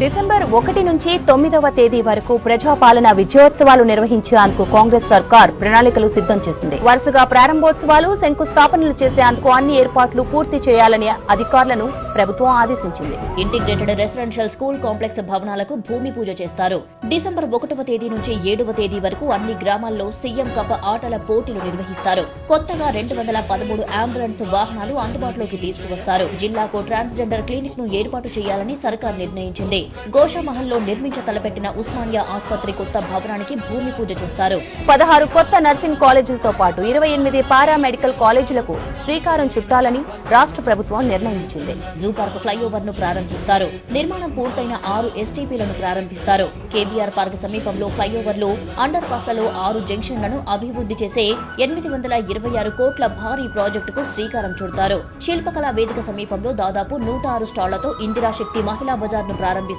December ఒకటి నుంచి తొమ్మిదవ తేదీ వరకు ప్రజాపాలన విజయోత్సవాలు నిర్వహించేందుకు కాంగ్రెస్ సర్కార్ ప్రణాళికలు సిద్ధం చేసింది. వరుసగా ప్రారంభోత్సవాలు శంకుస్థాపనలు చేసేందుకు అన్ని ఏర్పాట్లు పూర్తి చేయాలని అధికారులను ప్రభుత్వం ఆదేశించింది. ఇంటిగ్రేటెడ్ రెసిడెన్షియల్ స్కూల్ కాంప్లెక్స్ భవనాలకు భూమి పూజ చేస్తారు. డిసెంబర్ ఒకటవ తేదీ నుంచి ఏడవ తేదీ వరకు అన్ని గ్రామాల్లో సీఎం కప్ ఆటల పోటీలు నిర్వహిస్తారు. కొత్తగా రెండు వందల పదమూడు అంబులెన్స్ వాహనాలు అందుబాటులోకి తీసుకువస్తారు. జిల్లాకు ట్రాన్స్జెండర్ క్లినిక్ను ఏర్పాటు చేయాలని సర్కార్ నిర్ణయించింది. గోషామహల్లో నిర్మించ తలపెట్టిన ఉస్మానియా ఆసుపత్రి కొత్త భవనానికి భూమి పూజ చేస్తారు. పదహారు కొత్త నర్సింగ్ కాలేజీలతో పాటు ఇరవై ఎనిమిది పారామెడికల్ కాలేజీలకు శ్రీకారం చుట్టాలని రాష్ట్ర ప్రభుత్వం నిర్ణయించింది. జూ పార్క్ ఫ్లైఓవర్ను ప్రారంభిస్తారు. నిర్మాణం పూర్తయిన ఆరు ఎస్టీపీలను ప్రారంభిస్తారు. కేబీఆర్ పార్క్ సమీపంలో ఫ్లైఓవర్లు అండర్ పాస్లలో ఆరు జంక్షన్లను అభివృద్ధి చేసే ఎనిమిది వందల ఇరవై ఆరు కోట్ల భారీ ప్రాజెక్టుకు శ్రీకారం చుడతారు. శిల్పకళా వేదిక సమీపంలో దాదాపు నూట ఆరు స్టాళ్ళతో ఇందిరా శక్తి మహిళా బజార్ను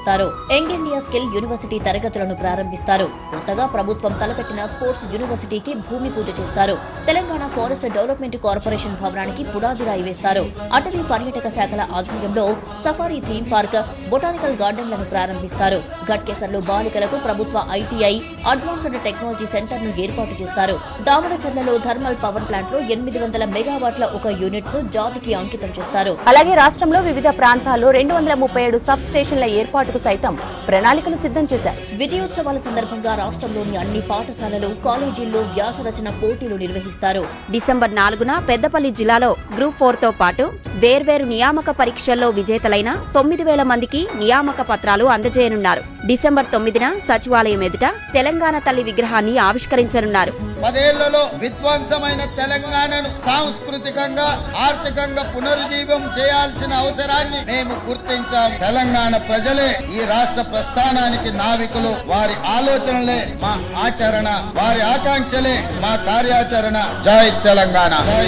ప్రారంభిస్తారు. యంగ్ ఇండియా స్కిల్ యూనివర్సిటీ తరగతులను ప్రారంభిస్తారు. కొత్తగా ప్రభుత్వం తలపెట్టిన స్పోర్ట్స్ యూనివర్సిటీకి భూమి పూజ చేస్తారు. తెలంగాణ ఫారెస్ట్ డెవలప్మెంట్ కార్పొరేషన్ భవనానికి పునాదిరాయి వేస్తారు. అటవీ పర్యాటక శాఖల ఆధ్వర్యంలో సఫారీ థీమ్ పార్క్ బొటానికల్ గార్డెన్లను ప్రారంభిస్తారు. గట్కేసర్లో బాలికలకు ప్రభుత్వ ఐటీఐ అడ్వాన్స్డ్ టెక్నాలజీ సెంటర్ను ఏర్పాటు చేస్తారు. దామరచర్లలో థర్మల్ పవర్ ప్లాంట్లో ఎనిమిది వందల మెగావాట్ల ఒక యూనిట్ను జాతికి అంకితం చేస్తారు. అలాగే రాష్ట్రంలో వివిధ ప్రాంతాల్లో రెండు వందల ముప్పై ఏడు సబ్ స్టేషన్ల ఏర్పాటు ఏర్పాటుకు సైతం ప్రణాళికలు సిద్ధం చేశారు. విజయోత్సవాల సందర్భంగా రాష్ట్రంలోని అన్ని పాఠశాలలు కాలేజీల్లో వ్యాసరచన పోటీలు నిర్వహిస్తారు. డిసెంబర్ నాలుగున పెద్దపల్లి జిల్లాలో గ్రూప్ ఫోర్తో పాటు వేర్వేరు నియామక పరీక్షల్లో విజేతలైన తొమ్మిది వేల మందికి నియామక పత్రాలు అందజేయనున్నారు. డిసెంబర్ తొమ్మిదిన సచివాలయం ఎదుట తెలంగాణ తల్లి విగ్రహాన్ని ఆవిష్కరించనున్నారు. పదేళ్ళలో విధ్వంసమైన తెలంగాణను సాంస్కృతికంగా ఆర్థికంగా పునరుజ్జీవం చేయాల్సిన అవసరాన్ని మేము గుర్తించాం. తెలంగాణ ప్రజలే ఈ రాష్ట్ర ప్రస్థానానికి నావికులు వారి ఆలోచనలే మా ఆచరణ వారి ఆకాంక్షలే మా కార్యాచరణ. జై తెలంగాణ. జై